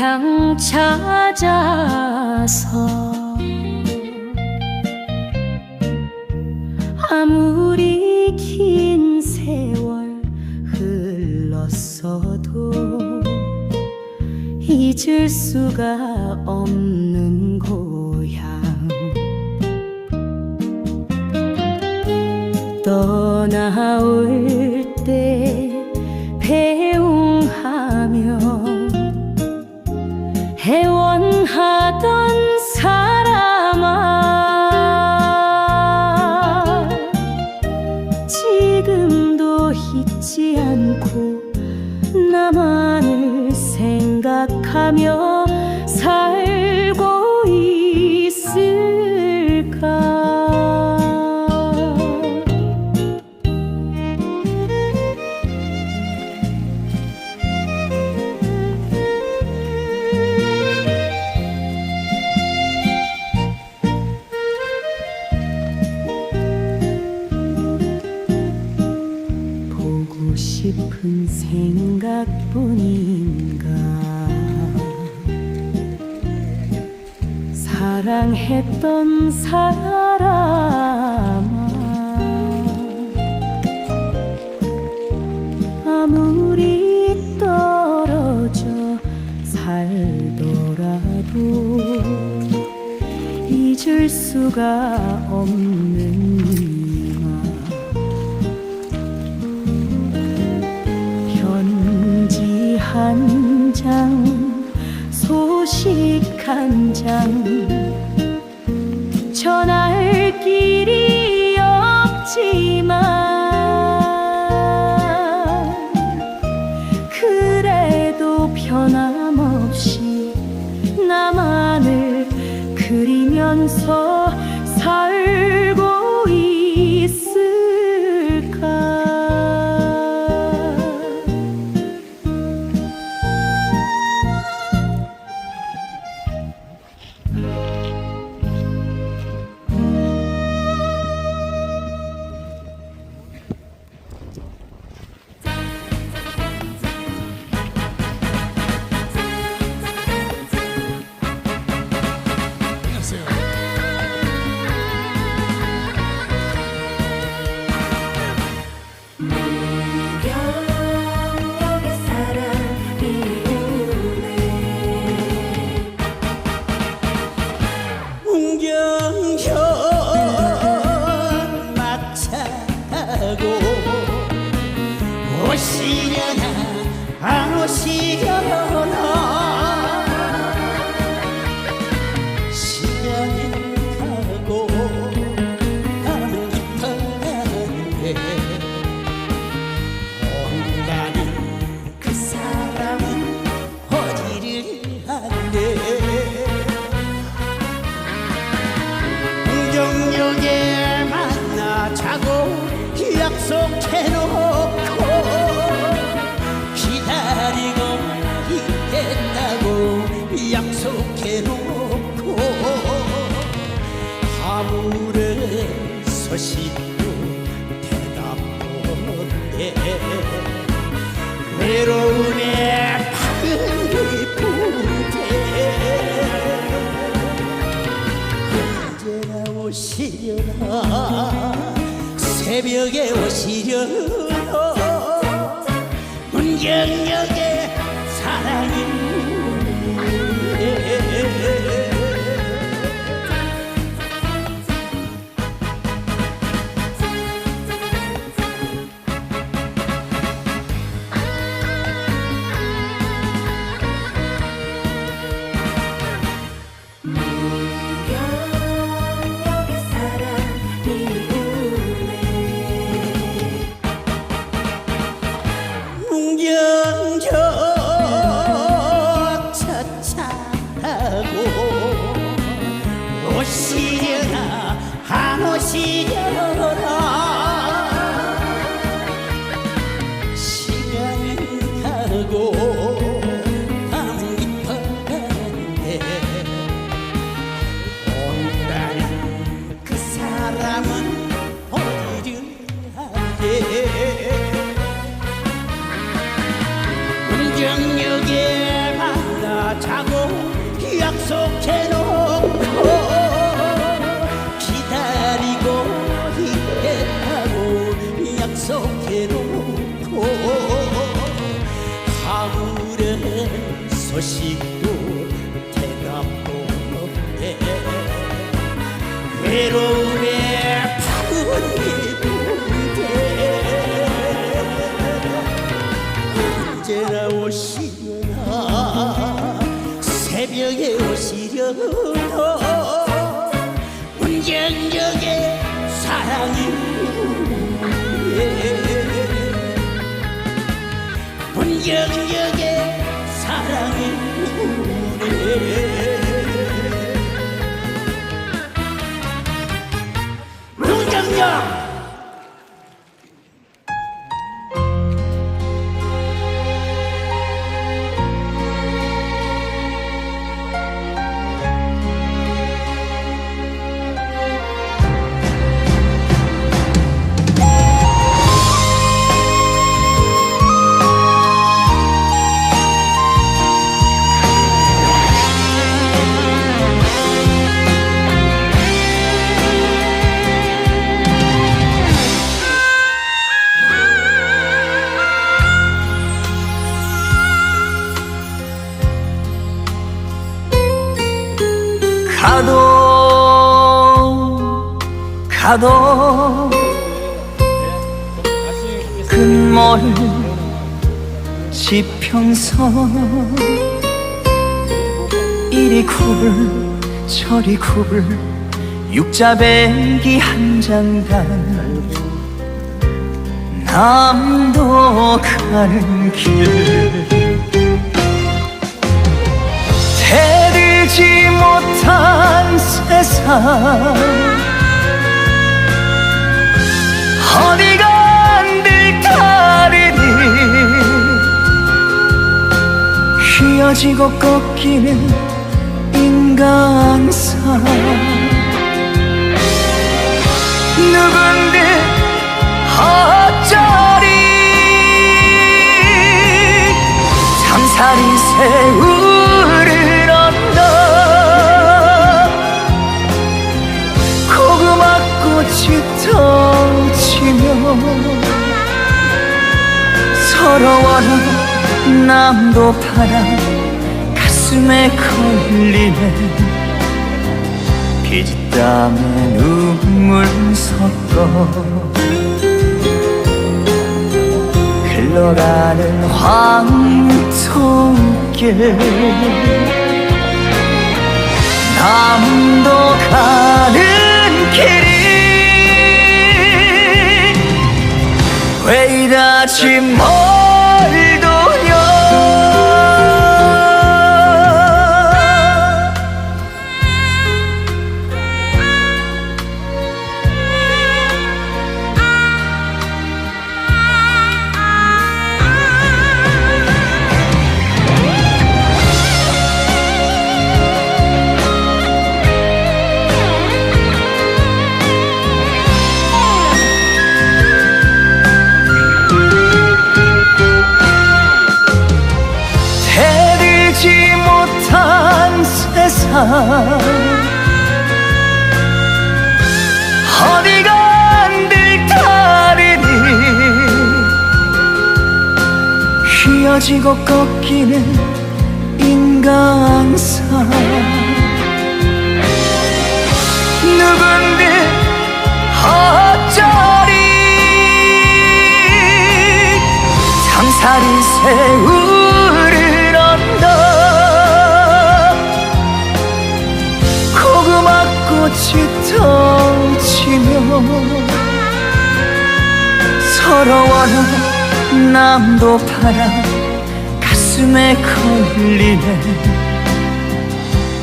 향 찾아서 아무리 긴 세월 흘렀어도 잊을 수가 없는 고향. 떠나올 때 배웅 뿐인가? 사랑했던 사람아 아무리 떨어져 살더라도 잊을 수가 한 장, 전할 길이 없지만, 그래도 변함없이 나만을 그리면서 공정역에 만나 자고 약속해놓고 기다리고 있겠다고 약속해놓고 아무런 소식도 대답 없네 외로움 오시려나? 새벽에 오시려나? 문경역에 사랑이 사람은 어디든지 운정역에 만나자고 약속해놓고 기다리고 있겠다고 약속해놓고 가을의 소식도 대답도 없네. 외로운 전역에 사랑이. 문경역에 사랑이. 문 가도 금몰 지평선 이리 굽을 저리 굽을 육자배기 한 장단 남도 가는 길 대들지 못한 세상 지고 꺾이는 인간상 누군데 어쩌리? 잠살이 새우를 언덕 고구마 꽃이 터지며 서러워라 남도 파랑 가슴에 걸리네. 피지땀에 눈물 섞어 흘러가는 황토길. 남도 가는 길이 왜 이다지 멀 어디가 안들 다르니? 휘어지고 꺾이는 인간상 누군데 어쩌리? 상살이 새우 꽃이 터지며 서러워라 남도 파랑 가슴에 걸리네.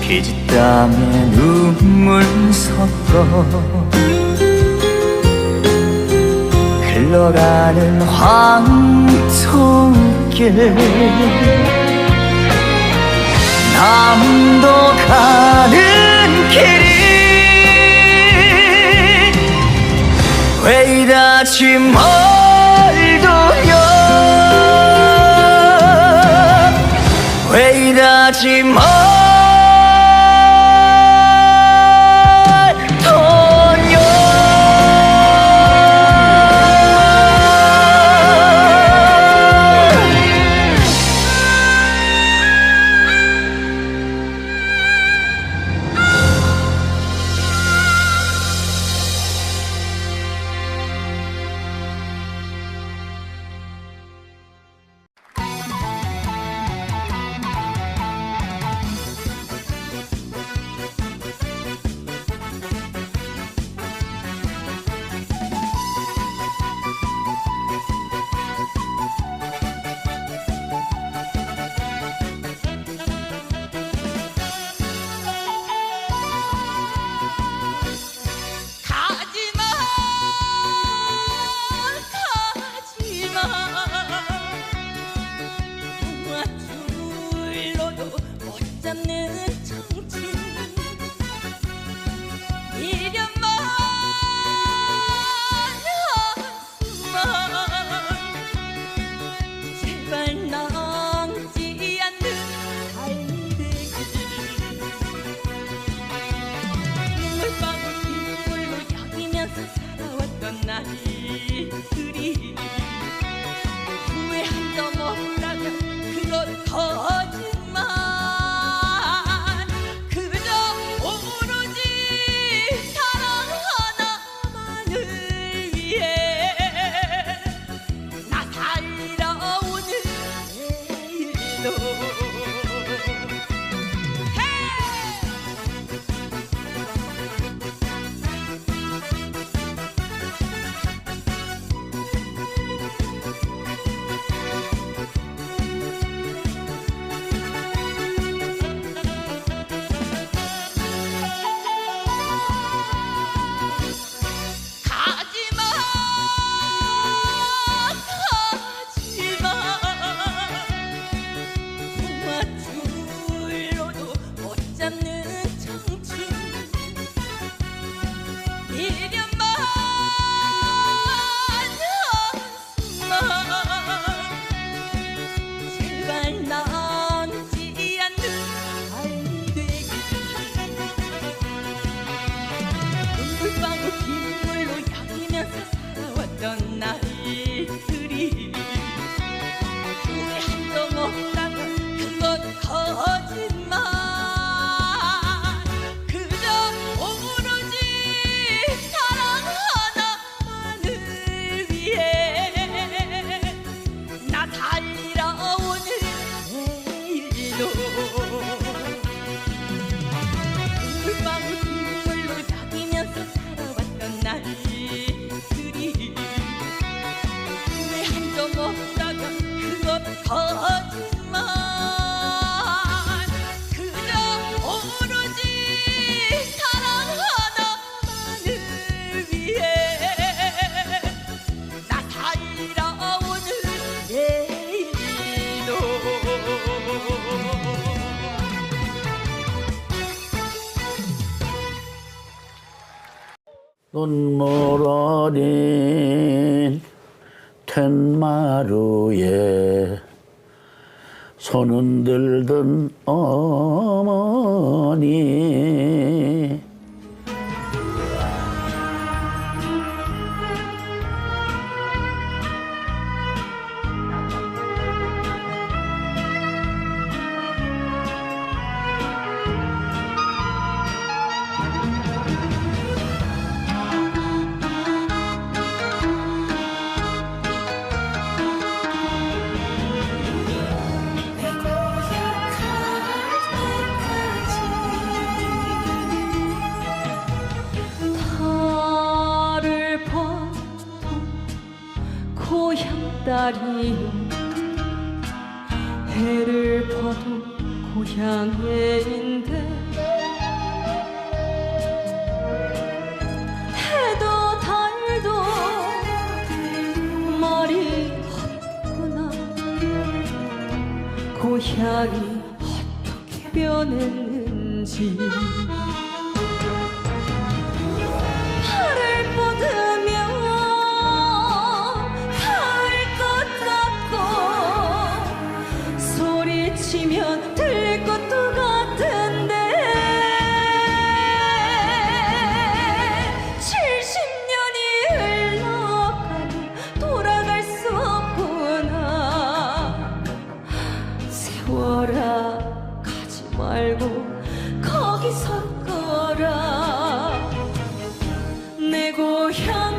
피지땀에 눈물 섞어 흘러가는 황토길. 남도 가는 길 이왜 이다지 멀도냐 왜 이다지 멀 만났지 그리. 왜 한점 없다가 그것 거짓 눈물 어린 텐마루에 손흔 들던 어머니. 향이 어떻게 변했는지. 城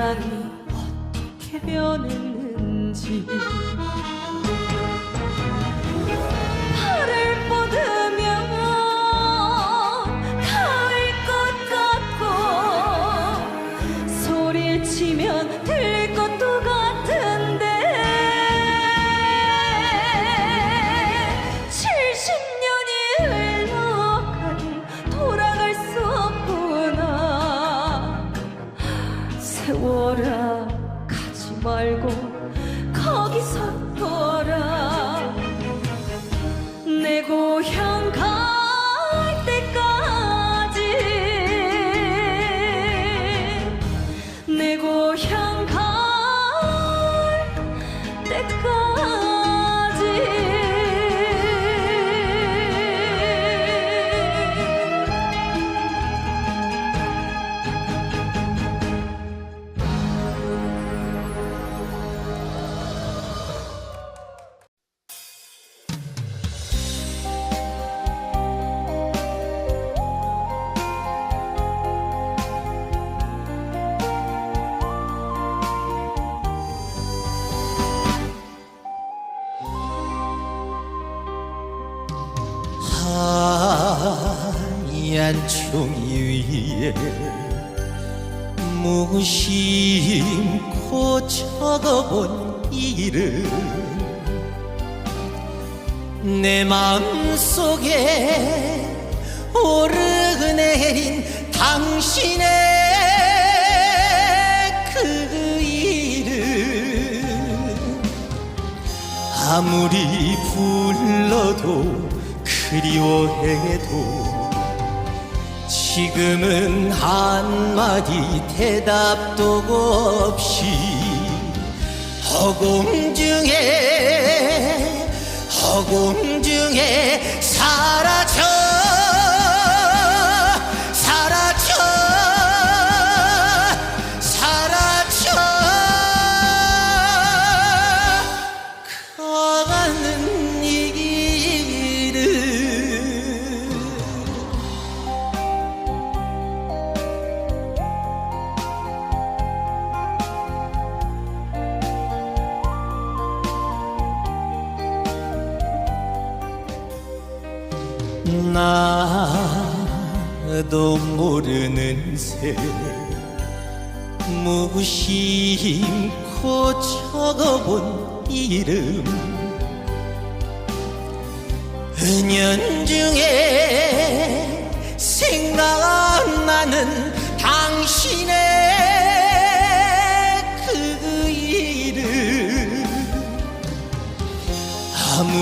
세상이 어떻게 변했는지. 我要 김코 적어본 일은 내 마음속에 오르내린 당신의 그 이름 아무리 불러도 그리워해도 지금은 한마디 대답도 없이 허공 중에 허공 중에 사라져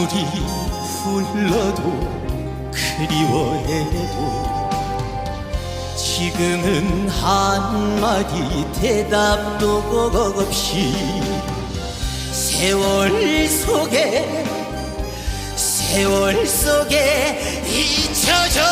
아무리 불러도 그리워해도 지금은 한마디 대답도 없이 세월 속에 세월 속에 잊혀져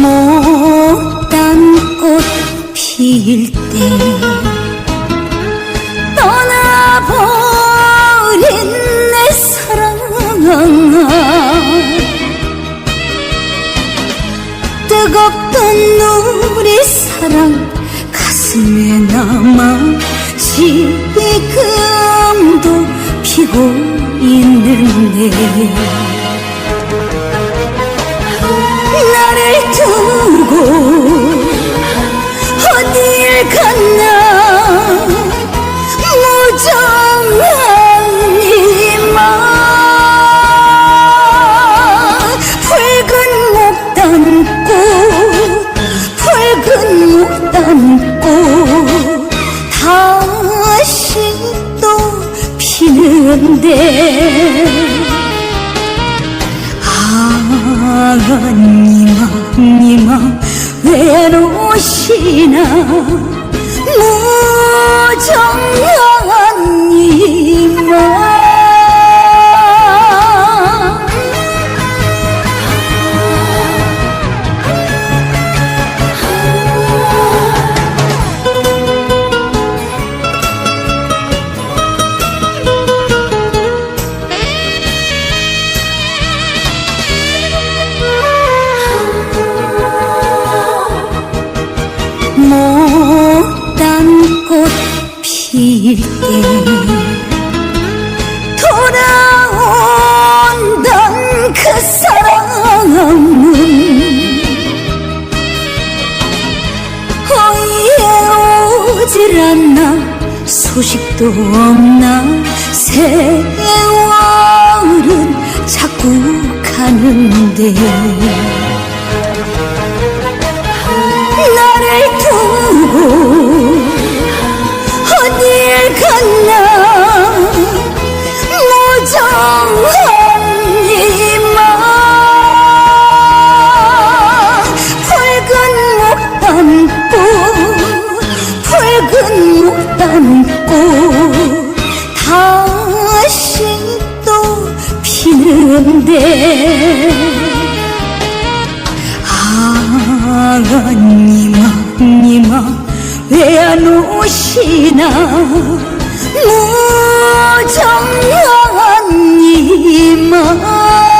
못단 꽃 피일 때 떠나버린 내 사랑아. 뜨겁던 우리 사랑 가슴에 남아 지금도 피고 있는데 나를 두고 어딜 갔나 소식도 없나? 세월은 자꾸 가는데. 나를 두고 어딜 갔나 가누시나 무정한 이만